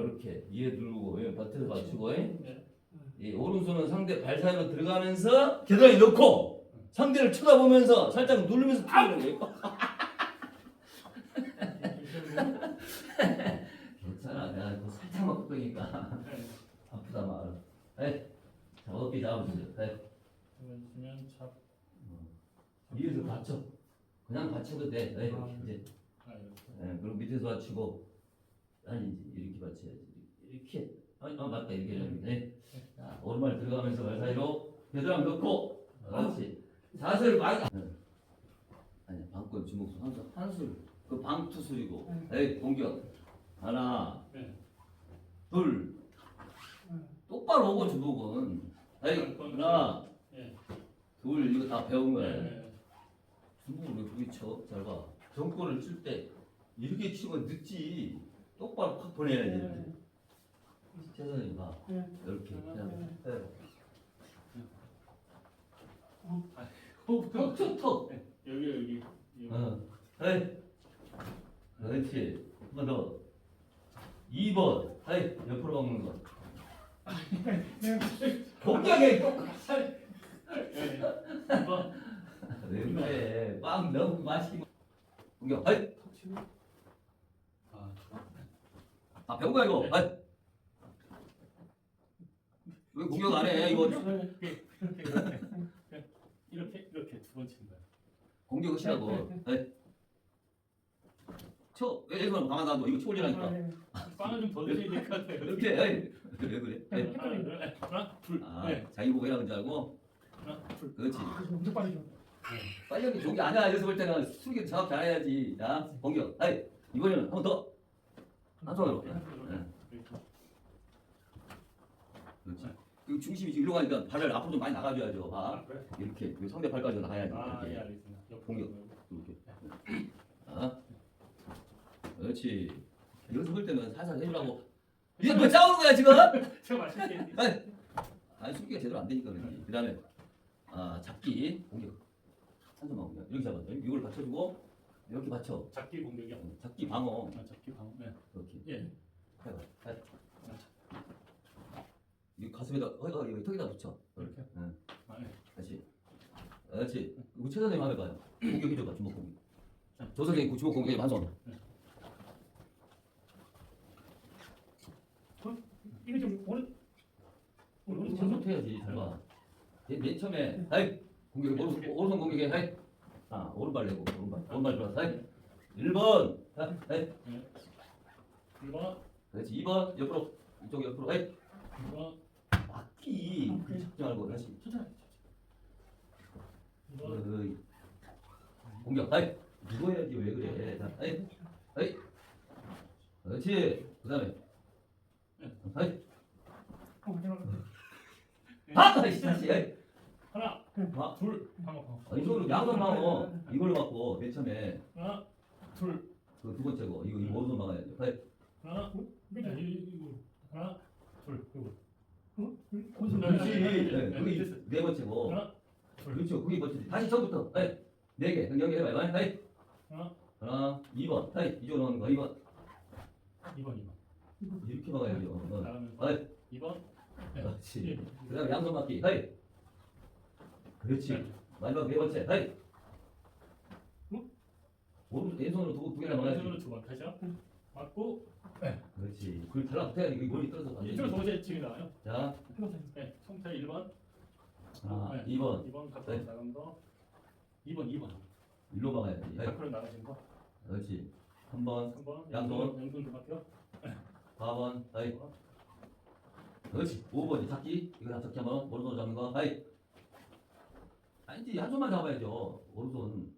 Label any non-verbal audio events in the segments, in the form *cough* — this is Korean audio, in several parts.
이렇게 위에 누르고 예, 밭에서 맞추고 예. 네. 이 오른손은 상대 발 사이로 들어가면서 겨드랑이 넣고 상대를 쳐다보면서 살짝 누르면서 튀는 거예요. 괜찮아, 내가 그거 살짝만 꺾으니까 네. 아프다 말. 에, 자 어깨 잡아주세요. 에, 그러면 잡. 위에서 받쳐. 그냥 받쳐도 돼. 에, 아. 이제 아 이렇게. 예, 그리고 밑에서 받치고 아니지 이렇게 받쳐야지. 이렇게. 아니 아 맞다. 이렇게 해야 돼 자, 오른발 들어가면서 발 사이로 겨드랑이 넣고. 그렇지. 자세를 많이 응. 아니 방권 주먹수 한술 한술. 그 방투술이고. 에이 공격. 하나 네. 둘. 똑바로 오고 주먹은. 에이 하나 네. 둘. 이거 다 배운 거야. 네. 주먹을 왜 그렇게 쳐? 잘 봐. 정권을 칠 때 이렇게 치면 늦지. 똑바로 팍 보내야지. 이렇게. 최선이 봐. 이렇게 그냥. 해. 톡, 톡, 톡. 여기 여기. 여기. 어. 에이. 그렇지. 한번 더. 2번. 에이, 옆으로 먹는 거. 똑같아. 네. 이번. 왜 그래? 빵 너무 맛있게. 공격. 에이. 아. 아, 배운 거야, 이거. 에이. 왜 공격 안 해? 이거 이렇게 이렇게 이렇게 이렇게 두번 거야. 공격을 시라고. 에이. 쳐. 왜 이거 가만 놔둬. 이거 쳐 올리라니까. 빵을 좀더 드셔야 될것 같아요. 이렇게. 에이. 왜 그래? 에이. 하나, 둘. 아, 네. 자기 보고 해라는 줄 알고. 하나, 둘. 그렇지. 엄청 빠르죠. 빨리 좋은 게 아니야. 여기서 볼 때는 수기 작업 잘해야지. 자, 공격. 에이. 이번에는 한 번 더. 한 손으로. 예. 그렇지. 그 중심이 지금 일로 가니까 발을 앞으로 좀 많이 나가줘야죠. 봐. 아, 그래? 이렇게 그 상대 발까지 나가야지. 아, 예, 이렇게. 알겠습니다. 옆으로 공격. 이렇게. 아. 그렇지. 볼 때는 살살 해주라고. 이게 뭐 싸우는 거야 지금? *laughs* 제가 말씀드린 아니 숨기가 제대로 안 되니까 그러지. 그다음에 아 잡기 공격. 한 손만 공격. 이렇게 잡아. 이걸 받쳐주고 이렇게 받쳐. 잡기 공격이요. 어, 잡기 방어. 아, 잡기 방. 네. 이렇게. 예. 해봐. 해. 이 가슴에다 허리가 여기 턱에다 붙여. 이렇게. 응. 아, 네. 다시. 그렇지. 우리 최 선생님 한번 해봐요. 공격 해줘봐 주먹 공격. 조 선생님 그 주먹 공격에 한 손. 이거 좀 오른 오른손 손부터 해야지. 잘 봐. 맨, 맨 처음에 하이 공격해 오른 오른손 공격해 하이. 아 오른발 내고 오른발 오른발 들어서 하이. 1번 하이. 1번, 그렇지 2번 옆으로 이쪽 옆으로 하이. 2번, 막기 잡지 말고 다시. 천천히. 2번, 어이. 공격 하이. 누구 해야지 왜 그래? 자, 하이 하이. 그렇지. 그다음에 하이. 어, 내가 아 다시 하이. 하나, 아, 둘, 방어, 방어. 아, 이걸로 양손 막어. 이걸로 막고 맨 처음에 하나, 둘, 그두 번째고 이거 이거 오른손 막아야죠. 하이. 하나, 이거 네, 이- 이거 하나, 둘, 무슨 말이지? 네, 네, 그게 됐어. 네 번째고. 하나, 둘, 그렇죠. 그게 번째지. 다시 처음부터. 하이. 네 개. 그럼 연결해봐요. 하이. 하나, 하나, 2번. 하이. 이쪽으로 오는 거. 2번. 2번, 2번. 이렇게 막아야죠. 어. 나가면서 하이. 2번, 네. 그렇지. 그 다음에 양손 맞기. 하이. 그렇지. 네. 마지막 네 번째. 하이. 오른손 왼손으로 두, 두 개나 막아야지. 왼손으로 두 번. 다시요. 맞고, 그렇지. 그걸 달라붙어야 돼. 이거 머리 떨어져. 완전히. 이쪽으로 두 번째 치기 나와요. 자, 네, 송태 1번, 아, 네. 2번. 2번 밖으로 네. 나간 거, 2번, 2번. 일로 막아야지. 하이. 밖으로 나가신 거, 그렇지. 3번, 3번, 양손. 양손 좀 할게요. 4번. 하이. 그렇지. 5번이 잡기. 이거 다 잡기 한번 오른손 잡는 거. 하이. 아니지. 한 손만 잡아야죠. 오른손.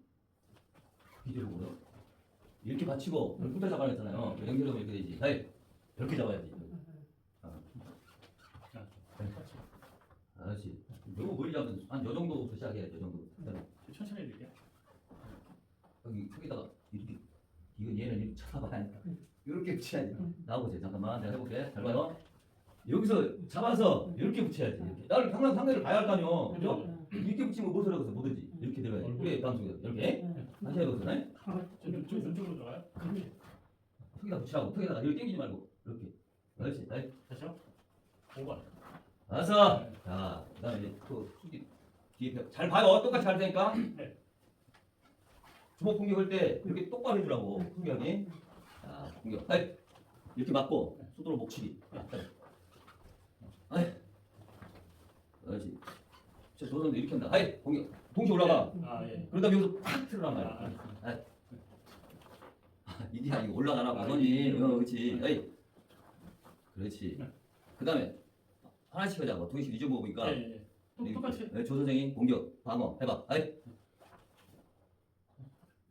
보여. 이렇게 받치고 붙어 잡아야 했잖아요. 연결하면 이렇게 되지. 하이. 이렇게 잡아야지. 그렇지. 너무 멀리 잡으면 한요 정도부터 시작해야죠. 요 정도. 천천히 해드릴게요. 여기 턱에다가 이렇게 이거 얘는 이렇게 쳐다봐야 하니까 이렇게 붙여야지. 나와보세요. 잠깐만 내가 해볼게. 잘 봐요. 여기서 잡아서 이렇게 붙여야지. 이렇게. 나를 항상 상대를 봐야 할 거 아니요. 그죠? 이렇게 붙이면 못 들어가서 못하지. 이렇게 들어가야지. 그래 방송에 이렇게 다시 해보세요. 네? 저 왼쪽, 왼쪽으로 들어가요. 턱에다 붙이라고. 턱에다가 이렇게 당기지 말고 이렇게 그렇지. 아이, 다시요. 5번. 알았어. 자, 그다음에 이제 또 수비 뒤에 펴- 잘 봐요. 똑같이 할 테니까. 네. 주먹 공격할 때 이렇게 똑바로 해주라고 공격이. 자, 공격. 아이, 이렇게 맞고 수도로 목치기. 아이, 그렇지. 저 조선도 이렇게 한다. 아이, 공격. 동시에 올라가. 아 예. 그러다 여기서 팍 틀어란 아, 말이야. 알겠습니다. 이게 아니고 올라가라고 아, 하더니 예. 어 그렇지 에이 그렇지 네. 그 다음에 하나씩 하자고 두 개씩 잊어먹으니까 예, 예. 또 똑같이. 네, 조 선생님 공격 방어 해봐 아이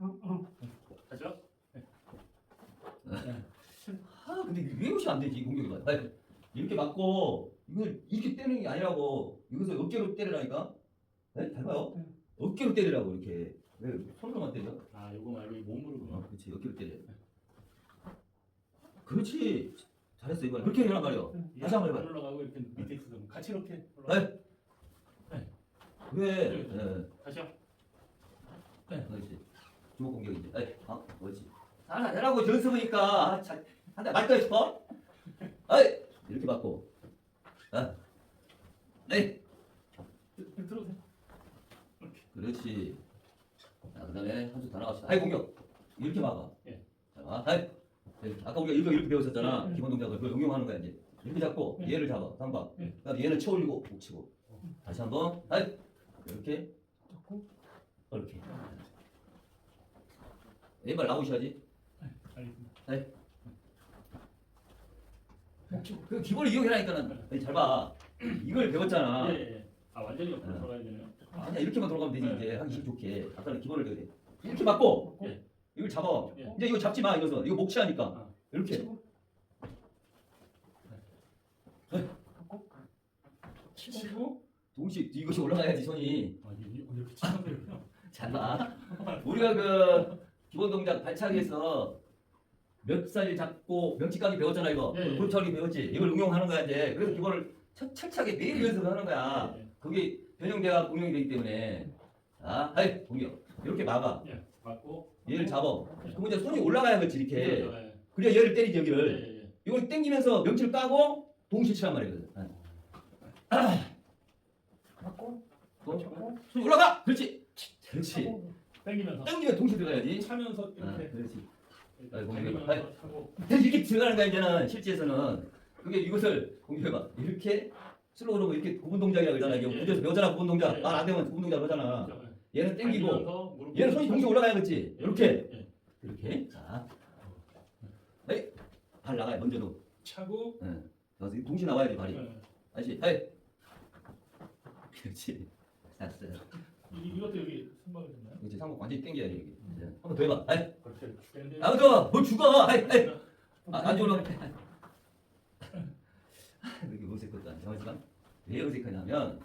어, 어. 다시요. 아 근데 이게 왜 이것이 안 되지 공격이 봐 아이 이렇게 맞고 이걸 이렇게 때리는 게 아니라고 이것을 어깨로 때리라니까 네? 잘 봐요 네. 어깨로 때리라고 이렇게 왜 손으로만 때려 아 요거 말고 이 몸으로. 어, 그렇지 어깨로 때려 그렇지 잘했어 이번에 그렇게 해란 말이야 이게 다시 한번 안 해봐. 올라가고 이렇게 밑에 있어서 같이 이렇게 올라가. 네. 왜 네. 다시요. 그렇지. 주먹 공격이지. 아이, 아, 그렇지. 하나 내라고 연습하니까 아, 자, 한대 맞다 싶어? 아이, 이렇게 맞고. 아, 네, 들어오세요. 그렇지. 자, 그다음에 한줄 더 나갑시다. 아이 공격. 이렇게 막아. 예. 자, 봐. 아이, 이렇게. 아까 우리가 이거 이렇게 배웠었잖아. 예. 기본 동작을 그걸 응용하는 거야 이제. 이렇게 잡고 예. 얘를 잡아. 상방. 예. 그다음에 얘는 쳐올리고 목 치고. 다시 한번. 아이, 이렇게. 잡고. 이렇게. 왼발 나오셔야지. 알겠습니다. 그 기본을 이용해라니까는 아니, 잘 봐. *clears throat* 이걸 배웠잖아. 예, 예. 아 완전히 옆으로 예. 들어가야 되네요. 아니야 이렇게만 들어가면 되지 네. 이제 하기 좋게. 아까는 기본을 배워야 돼. 이렇게 맞고. 예. 이걸 잡아. 예. 이제 이거 잡지 마 이거서 이거 목치하니까 아. 이렇게. 치고. 잡고. 치고. 동시에 이것이 올라가야지 손이. 아 이게 이렇게 치면 되군요. *laughs* 잘 봐. 우리가 그 기본 동작 발차기에서 멱살 잡고 명치까지 배웠잖아 이거. 예, 예. 골차기 배웠지. 이걸 응용하는 거야 이제. 그래서 기본을 차- 차차게 매일 연습을 하는 거야. 예, 그게 변형대가 공용이 되기 때문에. 자, 아이 공격. 이렇게 막아. 예. 예. 맞고. 얘를 잡아. 그럼 이제 손이 올라가야 그렇지 이렇게. 예. 그래야 얘를 때리지 예. 여기를. 예. 예. 이걸 당기면서 명치를 까고 동시에 치란 말이거든. 잡고. *clears throat* 또 잡고. 손이 올라가. 그렇지. 그렇지. 잡고. 당기면서 당기면 동시에 들어가야지. 차면서 아, 이렇게 그렇지. 아이고, 당기면서 아이. 하고. 이렇게 들어가는 거야 이제는 실제에서는. 그게 이것을 공격해봐. 이렇게 슬로우로 이렇게 구분 동작이라고 그러잖아. 이게 예. 문제에서 배우잖아 구분 동작. 예. 말안 되면 구분 동작 그러잖아. 얘는 당기고 당기면서 무릎 얘는 손이 동시에 올라가야겠지. 이렇게. 예. 이렇게. 자. 에이. 발 나가야 먼저도. 차고. 그래서 동시에 나와야지 발이. 예. 아시. 에이. 그렇지. 이 이것도 여기 선박을 됐나요? 이제 상목 완전히 당겨야 돼 여기. 이제 한번 더 해봐. 그렇게 죽겠는데. 아, 더. 뭘 죽어. 아이, 아이. 아, 안 죽어. 이렇게 어색하다. 잠깐만. 왜 어색하냐면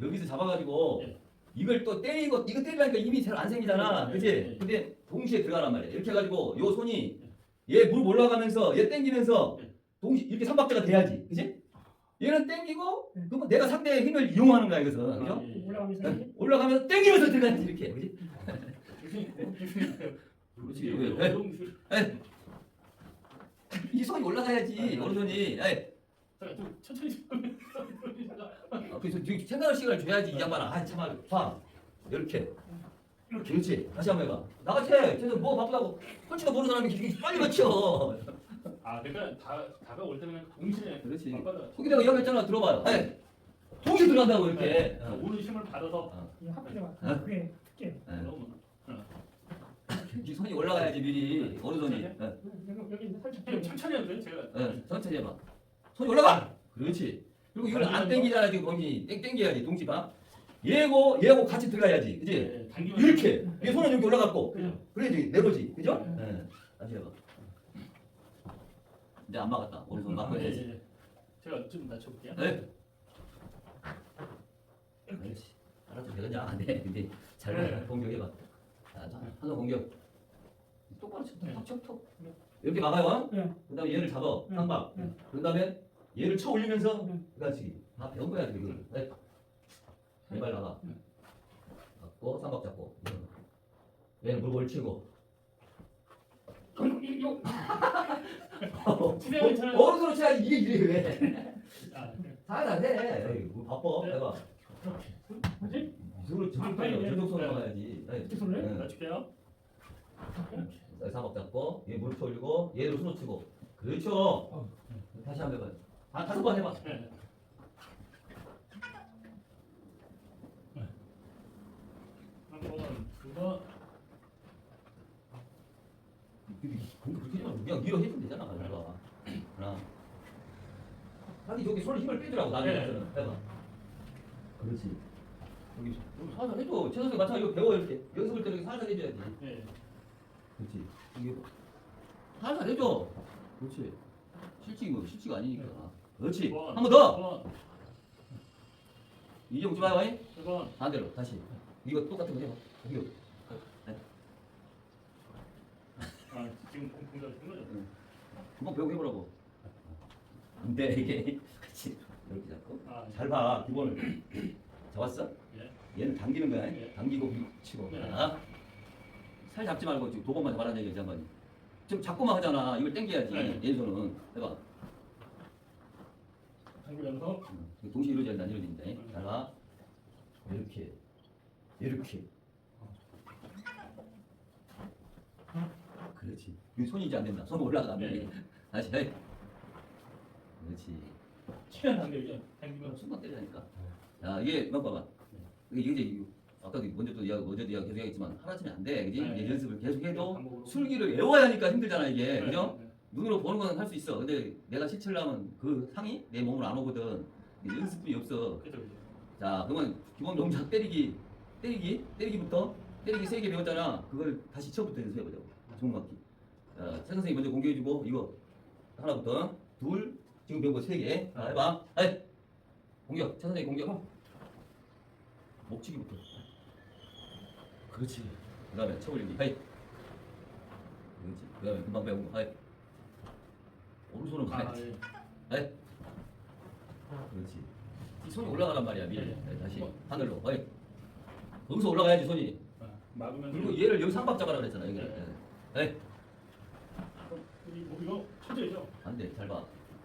여기서 잡아가지고 예. 이걸 또 때리고 이거 때리니까 힘이 잘 안 생기잖아. 예, 그지? 예, 예. 근데 동시에 들어가란 말이야. 이렇게 해가지고 요 손이 얘 무릎 올라가면서 얘 당기면서 예. 동시 이렇게 삼박자가 돼야지. 그지? 얘는 당기고 예. 그러면 내가 상대의 힘을 이용하는 거야 이것은. 그죠? 아, 예, 예. 올라가면서. 올라가면서 당기면서 들어가야지 이렇게. 그지? 그렇지. 이 손이 올라가야지. 오른손이. 좀 천천히 좀. 아, 그래서 지금 생각할 시간을 줘야지 이 양반아. 아 참아. 봐. 이렇게. 이렇게. 그렇지. 다시 한번 해봐. 나같이 쟤는 뭐 바쁘다고 펀치도 모르는 사람이 이렇게 빨리 맞춰. 아 그러니까 다 다가올 때는 동시에 그렇지. 바꿔서 거기 내가 이야기했잖아. 들어봐요. 에이. 동시에 들어간다고 이렇게. 어. 오는 힘을 받아서 이 합체가 그게 특징. 예. 너무 이 손이 올라가야지 미리 오른손이. 예. 여기 여기 살짝 천천히 해도 돼 제가 예. 천천히 해봐. 손이 올라가. 그렇지. 그리고 이걸 안 땡기잖아 지금 거기 땡 땡겨야지 동시 봐. 얘고 얘하고 같이 들어가야지. 그지? 예, 당기면서 이렇게. 얘 손은 여기 올라갔고. 그죠? 그래야지 내 거지. 그죠? 네. 예. 다시 해봐. 이제 안 막았다. 오른손 막고 예, 해야지. 예, 예. 제가 좀 낮춰볼게요. 네. 그렇지. 알아도 되겠냐? 안 돼. 근데 잘 봐. 공격해봐. 자, 자, 하나 공격. 똑바로 쳐. 톡, 쳐, 톡. 이렇게 막아요. 네. 그 다음에 얘를 잡아. 네. 한 방. 네. 그 다음에 얘를 쳐 올리면서 네. 그렇지. 다 배운 거야 지금. 네. 왼발 나가. 네. 잡고 삼박 잡고. 얘는 무릎을 치고. 손으로 쳐야지 이게 이게 왜? 아, 네. 살살 해. 에이, 뭐 바빠. 네. 해봐. 뭐지? 이쪽으로 손으로 네. 가야지. 줄게요. 자, 사박 잡고 얘 무릎 올리고 얘로 손을 치고 그렇죠. 다시 한번 해봐요. 아 다섯 번 해봐. 네. 한 번, 두 번, 그냥 밀어 해주면 되잖아. 해봐. 하나. 아니 저기 손에 힘을 빼주라고 나는 네. 네. 해봐. 그렇지. 여기 여기 살살 해줘. 최 선생 마찬가지 이거 배워 이렇게 연습할 때 이렇게 살살 해줘야지. 네. 그렇지. 이게 살살 해줘. 그렇지. 실직이 뭐 실치가 아니니까. 그렇지. 한 번 더. 번, 이제 웃지 마요. 잉? 세 번, 반대로 다시. 이거 똑같은 거 해봐. 이거. 네. 아, 지금 공- 공작 된 거죠? 금방 배우고 해보라고. 안 돼 이게. *laughs* 그렇지. 이렇게 잡고. 아, 잘 봐. 기본을. *clears throat* 잡았어? 예. 얘는 당기는 거야. 네. 당기고 치고. 네. 자. 살 잡지 말고 지금 두 번만 잡아라는 얘기야, 잠깐만. 지금 잡고만 하잖아. 이걸 당겨야지. 네. 얘손은 해봐. 연속, 응. 동시에 이루어져야 안 이루어진다. 네. 잘 봐. 이렇게. 이렇게. 그렇지. 이 손이 이제 안 된다. 손 올라가. 네. 다시. 해. 그렇지. 치면 안 되죠? 당기면. 순간 때리라니까. 자, 이게 막 봐봐. 이게 이제 이- 아까도 먼저도 이야기, 어제도 이야기 계속 얘기했지만 하나쯤에 안 돼, 그지? 네. 연습을 계속해도 반복으로. 술기를 외워야 하니까 힘들잖아 이게, 네, 그죠? 네. 눈으로 보는 건할수 있어. 근데 내가 실천을 하면 그 상이 내 몸으로 안 오거든. 이게 연습이 없어. 그죠, 그죠. 자, 그러면 기본 동작 때리기, 때리기, 때리기부터 때리기 세 개 배웠잖아. 그걸 다시 처음부터 연습해보자고. 종막기. 자, 최 선생님 먼저 공개해주고 이거 하나부터 둘, 지금 배운 거 세 개. 자, 해봐. 아이, 공격. 최 선생님 공격. 목치기부터. 그렇지. 그 다음에 쳐 올리기. 하이. 그렇지. 그 다음에 금방 배운 거. 하이. 오른손은 아, 가야지. 예. 하이. 그렇지. 이 손이 올라가란 말이야, 미리. 네. 네, 다시 하늘로. 하이. 거기서 올라가야지 손이. 아, 막으면. 그리고 얘를 여기 삼박 잡아라 그랬잖아, 여기. 네. 네. 이 목이로 쳐져야죠. 안 돼, 잘 봐.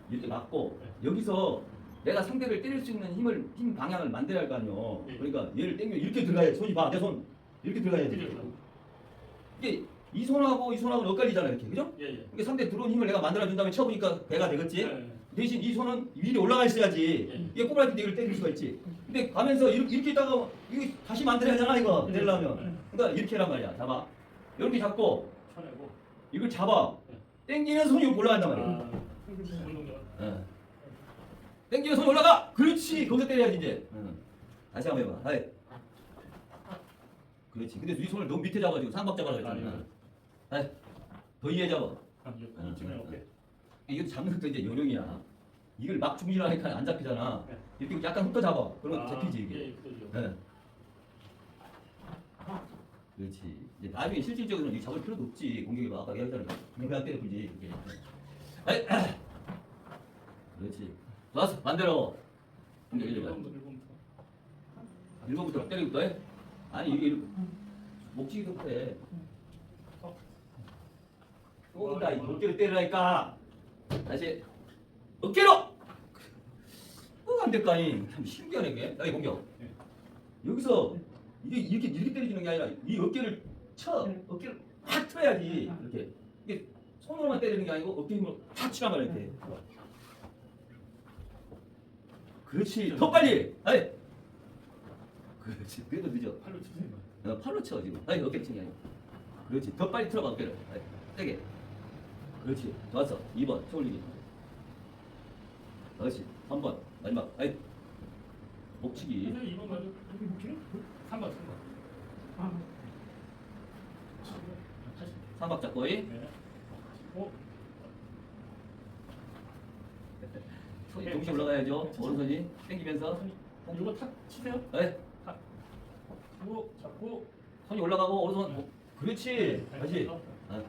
이렇게 맞고 네. 여기서 내가 상대를 때릴 수 있는 힘을 힘 방향을 만들어야 할 거 아니요. 네. 그러니까 얘를 당겨 이렇게 들어가야 손이 봐, 내 손. 이렇게 들어가야지. 이게 이 손하고 이 손하고 엇갈리잖아, 이렇게. 그죠? 예, 예. 그러니까 상대 들어온 힘을 내가 만들어 준 다음에 쳐보니까 배가 되겠지. 네. 대신 이 손은 위로 올라가 있어야지. 예. 이게 때 이걸 때릴 수가 있지. 근데 가면서 이렇게, 이렇게 있다가 이거 다시 만들어야 하잖아, 이거. 네. 때리려면. 그러니까 이렇게 란 말이야. 잡아. 이렇게 잡고 쳐내고. 이걸 잡아. 네. 땡기는 손이 올라간단 말이야. 아. 어. 땡기는 손이 올라가. 그렇지. 거기서 때려야지 이제. 어. 다시 한번 해봐. 하이. 그렇지. 근데 이 손을 너무 밑에 잡아가지고 삼박 잡아라 그랬 잖아. 하이. 더 이해 잡아. 아, 오케이. 이거 잡는 것도 이제 요령이야. 이걸 막 중진하니까 안 잡히잖아. 네. 이렇게 약간 훑어 잡아. 그러면 아, 잡히지 이게. 예, 그죠. 네. 그렇지. 이제 나중에 실질적으로는 이 잡을 필요도 없지. 공격이 막 아까 얘기했잖아. 그냥 그냥 때려 불지. 이게. 아. 그렇지. 좋았어. 반대로. 공격 해줘봐. 일본부터, 일본부터. 일본부터 때리부터 해. 아니 이게 일- 목치기부터 해. 또 온다. 이 어깨를 때리라니까. 다시 어깨로. 뭐안 될까니? 참 신기하네 이게. 야이 공격. 네. 여기서 이게 이렇게 이렇게 때려주는 게 아니라 이 어깨를 쳐. 네. 어깨를 확 쳐야지. 이렇게. 이게 손으로만 때리는 게 아니고 어깨 힘으로 확 치란 말이야 이렇게. 그렇지. 더 빨리. 아이. 그렇지. 그래도 늦어. 팔로 치세요. 어, 팔로 쳐 지금. 아니 어깨 치는 게 아니고. 그렇지. 더 빨리 틀어봐 어깨를. 아이, 세게. 그렇지. 좋았어. 2번 쳐 올리기. 그렇지. 3번 마지막. 아이. 목치기. 선생님 이번 맞아. 여기 뭐지? 3번, 3번. 아, 다시. 삼박 잡고이. 네. 치고. *laughs* 손이 동시에 올라가야죠. 오른손이 당기면서. 이거 탁 치세요. 아이. 치고 잡고. 손이 올라가고 오른손. 그렇지. 네, 다시. 어, 아,